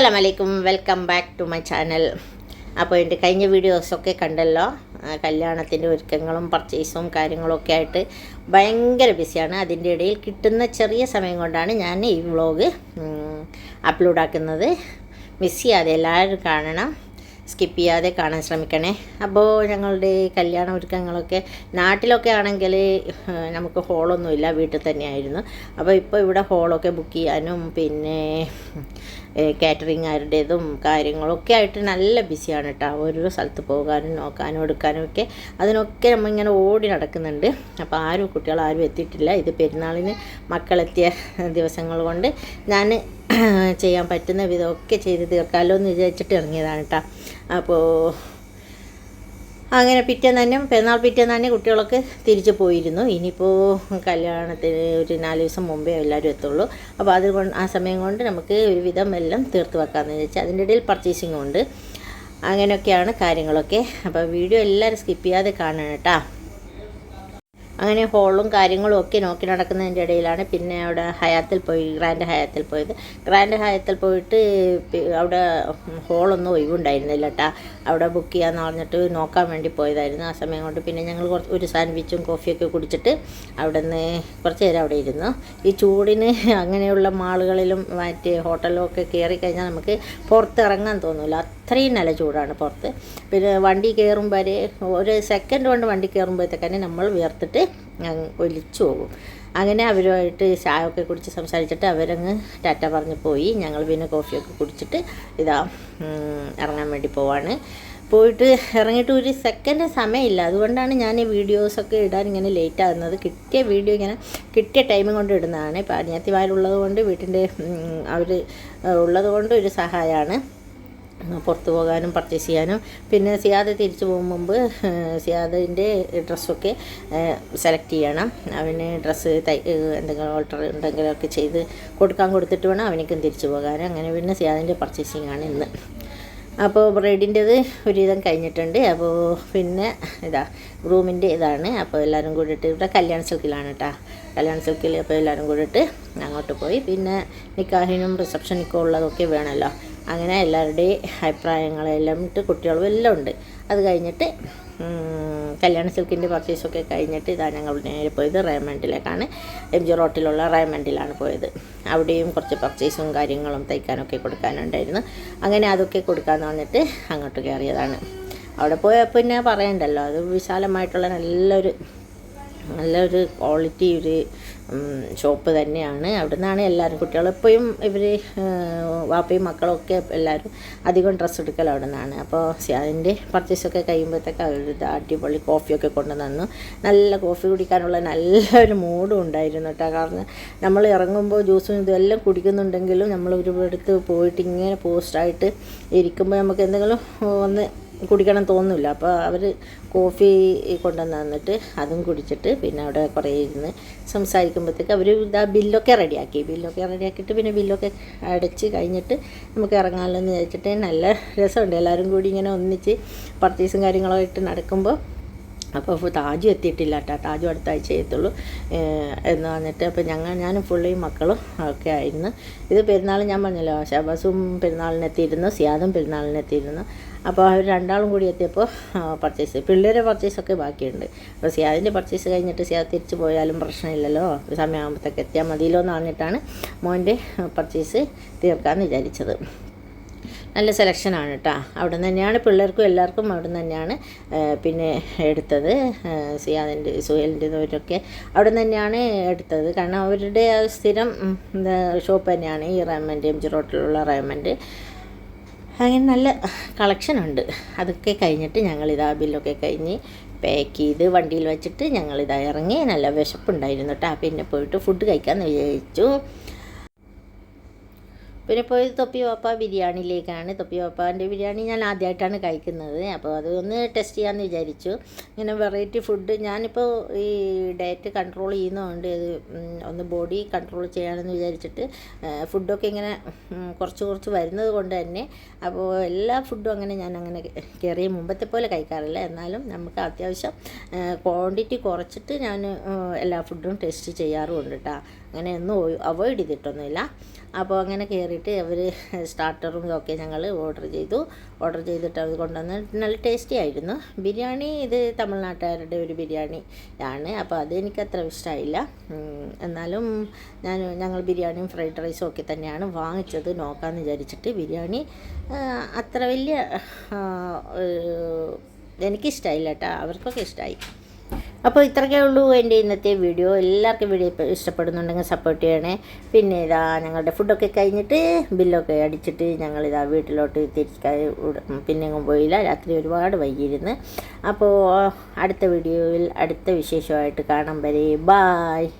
അസ്സലാം വലൈക്കും welcome back to my channel അപ്പോൾ എന്റെ കഴിഞ്ഞ വീഡിയോസൊക്കെ കണ്ടല്ലോ. കല്യാണത്തിന്റെ ഒരുക്കങ്ങളും പർച്ചേസും കാര്യങ്ങളൊക്കെ ആയിട്ട് ഭയങ്കര ബിസിയാണ് അതിന്റെ ഇടയിൽ കിട്ടുന്ന ചെറിയ സമയം കൊണ്ടാണ് ഞാൻ ഈ വ്ളോഗ് അപ്ലോഡ് ആക്കുന്നത്. മിസ് ചെയ്യാതെ എല്ലാവരും കാണണം. സ്കിപ്പ് ചെയ്യാതെ കാണാൻ ശ്രമിക്കണേ. അപ്പോൾ ഞങ്ങളുടെ കല്യാണ ഒരുക്കങ്ങളൊക്കെ നാട്ടിലൊക്കെ ആണെങ്കിൽ നമുക്ക് ഹോളൊന്നുമില്ല വീട്ടിൽ തന്നെയായിരുന്നു. അപ്പോൾ ഇപ്പോൾ ഇവിടെ ഹോളൊക്കെ ബുക്ക് ചെയ്യാനും പിന്നെ കാറ്ററിംഗ് ആരുടേതും കാര്യങ്ങളൊക്കെ ആയിട്ട് നല്ല ബിസിയാണ് കേട്ടോ ഓരോ സ്ഥലത്ത് പോകാനും നോക്കാനും എടുക്കാനും ഒക്കെ അതിനൊക്കെ നമ്മളിങ്ങനെ ഓടി നടക്കുന്നുണ്ട്. അപ്പോൾ ആരും കുട്ടികൾ ആരും എത്തിയിട്ടില്ല. ഇത് പെരുന്നാളിന് മക്കളെത്തിയ ദിവസങ്ങൾ കൊണ്ട് ഞാൻ ചെയ്യാൻ പറ്റുന്ന വിധമൊക്കെ ചെയ്ത് തീർക്കാമല്ലോ എന്ന് വിചാരിച്ചിട്ട് ഇറങ്ങിയതാണ് കേട്ടോ അപ്പോൾ അങ്ങനെ പിറ്റേന്ന് തന്നെ പെരുന്നാൾ പിറ്റേന്ന് തന്നെ കുട്ടികളൊക്കെ തിരിച്ചു പോയിരുന്നു. ഇനിയിപ്പോൾ കല്യാണത്തിന് ഒരു നാല് ദിവസം മുമ്പേ എല്ലാവരും എത്തുള്ളൂ. അപ്പോൾ അതുകൊണ്ട് ആ സമയം കൊണ്ട് നമുക്ക് ഒരുവിധം എല്ലാം തീർത്ത് വെക്കാമെന്ന് വെച്ചാൽ അതിന്റെ ഇടയിൽ പർച്ചേസിങ് ഉണ്ട്. അങ്ങനെയൊക്കെയാണ് കാര്യങ്ങളൊക്കെ. അപ്പോൾ വീഡിയോ എല്ലാവരും സ്കിപ്പ് ചെയ്യാതെ കാണണം കേട്ടോ. അങ്ങനെ ഹോളും കാര്യങ്ങളും ഒക്കെ നോക്കി നടക്കുന്നതിന്റെ ഇടയിലാണ് പിന്നെ അവിടെ ഹയാത്തിൽ പോയി ഗ്രാൻഡ് ഹയാത്തിൽ പോയത്. ഗ്രാൻഡ് ഹയാത്തിൽ പോയിട്ട് അവിടെ ഹോളൊന്നും ഒഴിവുണ്ടായിരുന്നില്ല കേട്ടാ അവിടെ ബുക്ക് ചെയ്യാന്ന് പറഞ്ഞിട്ട് നോക്കാൻ വേണ്ടി പോയതായിരുന്നു. ആ സമയം കൊണ്ട് പിന്നെ ഞങ്ങൾ കുറച്ച് ഒരു സാൻഡ്വിച്ചും കോഫിയൊക്കെ കുടിച്ചിട്ട് അവിടെ നിന്ന് കുറച്ച് നേരം അവിടെ ഇരുന്നു. ഈ ചൂടിന് അങ്ങനെയുള്ള മാളുകളിലും മറ്റേ ഹോട്ടലിലും ഒക്കെ കയറി കഴിഞ്ഞാൽ നമുക്ക് പുറത്തിറങ്ങാൻ തോന്നില്ല അത്രയും നല്ല ചൂടാണ് പുറത്ത്. പിന്നെ വണ്ടി കയറുമ്പോൾ ഒരു സെക്കൻഡ് കൊണ്ട് വണ്ടി കയറുമ്പോഴത്തേക്കന്നെ നമ്മൾ വിയർത്തിട്ട് ഒലിച്ചു പോകും. അങ്ങനെ അവരുമായിട്ട് ചായ ഒക്കെ കുടിച്ച് സംസാരിച്ചിട്ട് അവരങ്ങ് ടാറ്റ പറഞ്ഞ് പോയി. ഞങ്ങൾ പിന്നെ കോഫിയൊക്കെ കുടിച്ചിട്ട് ഇതാ ഇറങ്ങാൻ വേണ്ടി പോവാണ്. പോയിട്ട് ഇറങ്ങിയിട്ട് ഒരു സെക്കൻഡ് സമയമില്ല. അതുകൊണ്ടാണ് ഞാൻ ഈ വീഡിയോസൊക്കെ ഇടാൻ ഇങ്ങനെ ലേറ്റ് ആകുന്നത്. കിട്ടിയ വീഡിയോ ഇങ്ങനെ കിട്ടിയ ടൈം കൊണ്ട് ഇടുന്നതാണ്. ഇപ്പം അനിയത്തിമാരുള്ളത് കൊണ്ട് വീട്ടിന്റെ അവർ ഉള്ളത് കൊണ്ട് ഒരു സഹായമാണ്. പുറത്ത് പോകാനും പർച്ചേസ് ചെയ്യാനും. പിന്നെ സിയാദ് തിരിച്ചു പോകും മുമ്പ് സിയാദിന്റെ ഡ്രസ്സൊക്കെ സെലക്ട് ചെയ്യണം. അവന് ഡ്രസ്സ് തൈ എന്തെങ്കിലും ഓൾട്ടർ ഒക്കെ ചെയ്ത് കൊടുക്കാൻ കൊടുത്തിട്ട് വേണം അവനക്കും തിരിച്ചു പോകാനും അങ്ങനെ പിന്നെ സിയാദിന്റെ പർച്ചേസിങ് ആണ് ഇന്ന്. അപ്പോൾ ബ്രൈഡിന്റേത് ഒരുവിധം കഴിഞ്ഞിട്ടുണ്ട്. അപ്പോൾ പിന്നെ ഇതാ റൂമിന്റെ ഇതാണ്. അപ്പോൾ എല്ലാവരും കൂടിയിട്ട് ഇവിടെ കല്യാൺ സിൽക്കിലാണ് കേട്ടോ കല്യാൺ സിൽക്കിൽ അപ്പോൾ എല്ലാവരും കൂടിയിട്ട് അങ്ങോട്ട് പോയി. പിന്നെ നിക്കാഹിനും റിസപ്ഷനിക്കും ഉള്ളതൊക്കെ വേണമല്ലോ അങ്ങനെ എല്ലാവരുടെയും അഭിപ്രായങ്ങളെല്ലാം ഇട്ട് കുട്ടികളും എല്ലാം ഉണ്ട്. അത് കഴിഞ്ഞിട്ട് കല്യാണ സിൽക്കിന്റെ പർച്ചേസൊക്കെ കഴിഞ്ഞിട്ട് ഇതാ ഞങ്ങൾ നേരെ പോയത് റേമണ്ടിലേക്കാണ് എം ജി റോട്ടിലുള്ള റേമണ്ടിലാണ് പോയത്. അവിടെയും കുറച്ച് പർച്ചേസും കാര്യങ്ങളും തയ്ക്കാനൊക്കെ കൊടുക്കാനുണ്ടായിരുന്നു. അങ്ങനെ അതൊക്കെ കൊടുക്കാമെന്ന് പറഞ്ഞിട്ട് അങ്ങോട്ട് കയറിയതാണ്. അവിടെ പോയപ്പോൾ പിന്നെ പറയണ്ടല്ലോ അത് വിശാലമായിട്ടുള്ള നല്ലൊരു നല്ലൊരു ക്വാളിറ്റി ഒരു ഷോപ്പ് തന്നെയാണ്. അവിടെ നിന്നാണ് എല്ലാവരും കുട്ടികൾ എപ്പോഴും ഇവർ വാപ്പയും മക്കളും ഒക്കെ എല്ലാവരും അധികം ഡ്രസ്സ് എടുക്കൽ അവിടെ നിന്നാണ് അപ്പോൾ അതിന്റെ പർച്ചേസൊക്കെ കഴിയുമ്പോഴത്തേക്ക് അവർ അടിപൊളി കോഫിയൊക്കെ കൊണ്ടു തന്നു. നല്ല കോഫി കുടിക്കാനുള്ള നല്ലൊരു മൂഡും ഉണ്ടായിരുന്നു കേട്ടോ കാരണം നമ്മൾ ഇറങ്ങുമ്പോൾ ജ്യൂസും ഇതെല്ലാം കുടിക്കുന്നുണ്ടെങ്കിലും നമ്മൾ ഒരുപാട് പോയിട്ട് ഇങ്ങനെ പോസ്റ്റായിട്ട് ഇരിക്കുമ്പോൾ നമുക്ക് എന്തെങ്കിലും ഒന്ന് കുടിക്കണം തോന്നില്ല അപ്പോൾ അവർ കോഫി കൊണ്ടുവന്ന് തന്നിട്ട് അതും കുടിച്ചിട്ട് പിന്നെ അവിടെ കുറേ ഇരുന്ന് സംസാരിക്കുമ്പോഴത്തേക്ക് അവർ ഇതാ ബില്ലൊക്കെ റെഡിയാക്കി. ബില്ലൊക്കെ റെഡിയാക്കിയിട്ട് പിന്നെ ബില്ലൊക്കെ അടച്ച് കഴിഞ്ഞിട്ട് നമുക്ക് ഇറങ്ങാമല്ലോ എന്ന് വിചാരിച്ചിട്ട് നല്ല രസമുണ്ട്. എല്ലാവരും കൂടി ഇങ്ങനെ ഒന്നിച്ച് പർച്ചേസും കാര്യങ്ങളായിട്ട് നടക്കുമ്പോൾ അപ്പോൾ താജു എത്തിയിട്ടില്ല കേട്ടോ. താജു അടുത്ത ആഴ്ച എത്തുള്ളൂ എന്ന് പറഞ്ഞിട്ട് അപ്പോൾ ഞങ്ങൾ ഞാനും പുള്ളിയും മക്കളും ഒക്കെ ആയിരുന്നു. ഇത് പെരുന്നാൾ ഞാൻ പറഞ്ഞല്ലോ ഷബാസും പെരുന്നാളിനെത്തിയിരുന്നു സിയാദും പെരുന്നാളിനെത്തിയിരുന്നു അപ്പോൾ അവർ രണ്ടാളും കൂടി എത്തിയപ്പോൾ പർച്ചേസ് പിള്ളേരെ പർച്ചേസൊക്കെ ബാക്കിയുണ്ട്. അപ്പോൾ സിയാദിന്റെ പർച്ചേസ് കഴിഞ്ഞിട്ട് സിയാദ് തിരിച്ചു പോയാലും പ്രശ്നമില്ലല്ലോ. സമയമാകുമ്പോഴത്തേക്ക് എത്തിയാൽ മതിയല്ലോ എന്ന് പറഞ്ഞിട്ടാണ് മോന്റെ പർച്ചേസ് തീർക്കാമെന്ന് വിചാരിച്ചത്. നല്ല സെലക്ഷനാണ് കേട്ടോ അവിടെ നിന്ന് തന്നെയാണ് പിള്ളേർക്കും എല്ലാവർക്കും അവിടെ നിന്ന് തന്നെയാണ് പിന്നെ എടുത്തത്. സിയാദിന്റെ സുഹേലിന്റെ ഒക്കെ അവിടെ നിന്ന് തന്നെയാണ് എടുത്തത്. കാരണം അവരുടെ സ്ഥിരം ഷോപ്പ് തന്നെയാണ് ഈ റേമൻഡ് എം ജി റോട്ടിലുള്ള അങ്ങനെ നല്ല കളക്ഷൻ ഉണ്ട്. അതൊക്കെ കഴിഞ്ഞിട്ട് ഞങ്ങൾ ഞങ്ങളിതാ ബില്ലൊക്കെ കഴിഞ്ഞ് പാക്ക് ചെയ്ത് വണ്ടിയിൽ വെച്ചിട്ട് ഞങ്ങളിതാ ഇറങ്ങി നല്ല വിശപ്പുണ്ടായിരുന്നു കേട്ടോ പിന്നെ പോയിട്ട് ഫുഡ് കഴിക്കാമെന്ന് വിചാരിച്ചു. പിന്നെ പോയത് തൊപ്പി പാപ്പ ബിരിയാണിയിലേക്കാണ്. തൊപ്പി പാപ്പാന്റെ ബിരിയാണി ഞാൻ ആദ്യമായിട്ടാണ് കഴിക്കുന്നത്. അപ്പോൾ അത് ഒന്ന് ടെസ്റ്റ് ചെയ്യാമെന്ന് വിചാരിച്ചു. ഇങ്ങനെ വെറൈറ്റി ഫുഡ് ഞാനിപ്പോൾ ഈ ഡയറ്റ് കൺട്രോൾ ചെയ്യുന്നതുകൊണ്ട് ഇത് ഒന്ന് ബോഡി കൺട്രോൾ ചെയ്യണമെന്ന് വിചാരിച്ചിട്ട് ഫുഡൊക്കെ ഇങ്ങനെ കുറച്ച് കുറച്ച് വരുന്നത് കൊണ്ട് തന്നെ അപ്പോൾ എല്ലാ ഫുഡും അങ്ങനെ ഞാൻ അങ്ങനെ കയറിയ മുമ്പത്തെ പോലെ കഴിക്കാറില്ല. എന്നാലും നമുക്ക് അത്യാവശ്യം ക്വാണ്ടിറ്റി കുറച്ചിട്ട് ഞാൻ എല്ലാ ഫുഡും ടെസ്റ്റ് ചെയ്യാറുമുണ്ട് കേട്ടോ അങ്ങനെയൊന്നും അവോയ്ഡ് ചെയ്തിട്ടൊന്നുമില്ല. അപ്പോൾ അങ്ങനെ കയറിയിട്ട് അവർ സ്റ്റാർട്ടറും ഇതൊക്കെ ഞങ്ങൾ ഓർഡർ ചെയ്തു. ഓർഡർ ചെയ്തിട്ട് അത് കൊണ്ടുവന്ന് നല്ല ടേസ്റ്റി ആയിരുന്നു. ബിരിയാണി ഇത് തമിഴ്നാട്ടുകാരുടെ ഒരു ബിരിയാണി ആണ്. അപ്പോൾ അതെനിക്ക് അത്ര ഇഷ്ടമായില്ല എന്നാലും ഞാൻ ഞങ്ങൾ ബിരിയാണിയും ഫ്രൈഡ് റൈസും ഒക്കെ തന്നെയാണ് വാങ്ങിച്ചത് നോക്കാമെന്ന് വിചാരിച്ചിട്ട് ബിരിയാണി അത്ര വലിയ എനിക്കിഷ്ടമായില്ല കേട്ടോ. അവർക്കൊക്കെ ഇഷ്ടമായി അപ്പോൾ ഇത്രയൊക്കെ ഉള്ളൂ എന്റെ ഇന്നത്തെ വീഡിയോ. എല്ലാവർക്കും വീഡിയോ ഇഷ്ടപ്പെടുന്നുണ്ടെങ്കിൽ സപ്പോർട്ട് ചെയ്യണേ. പിന്നെ ഇതാ ഞങ്ങളുടെ ഫുഡൊക്കെ കഴിഞ്ഞിട്ട് ബില്ലൊക്കെ അടിച്ചിട്ട് ഞങ്ങളിതാ വീട്ടിലോട്ട് തിരിച്ചു പിന്നെ പോയില്ല. രാത്രി ഒരുപാട് വൈകിയിരുന്ന്. അപ്പോൾ അടുത്ത വീഡിയോയിൽ അടുത്ത വിശേഷമായിട്ട് കാണാൻ വരെ. ബായ്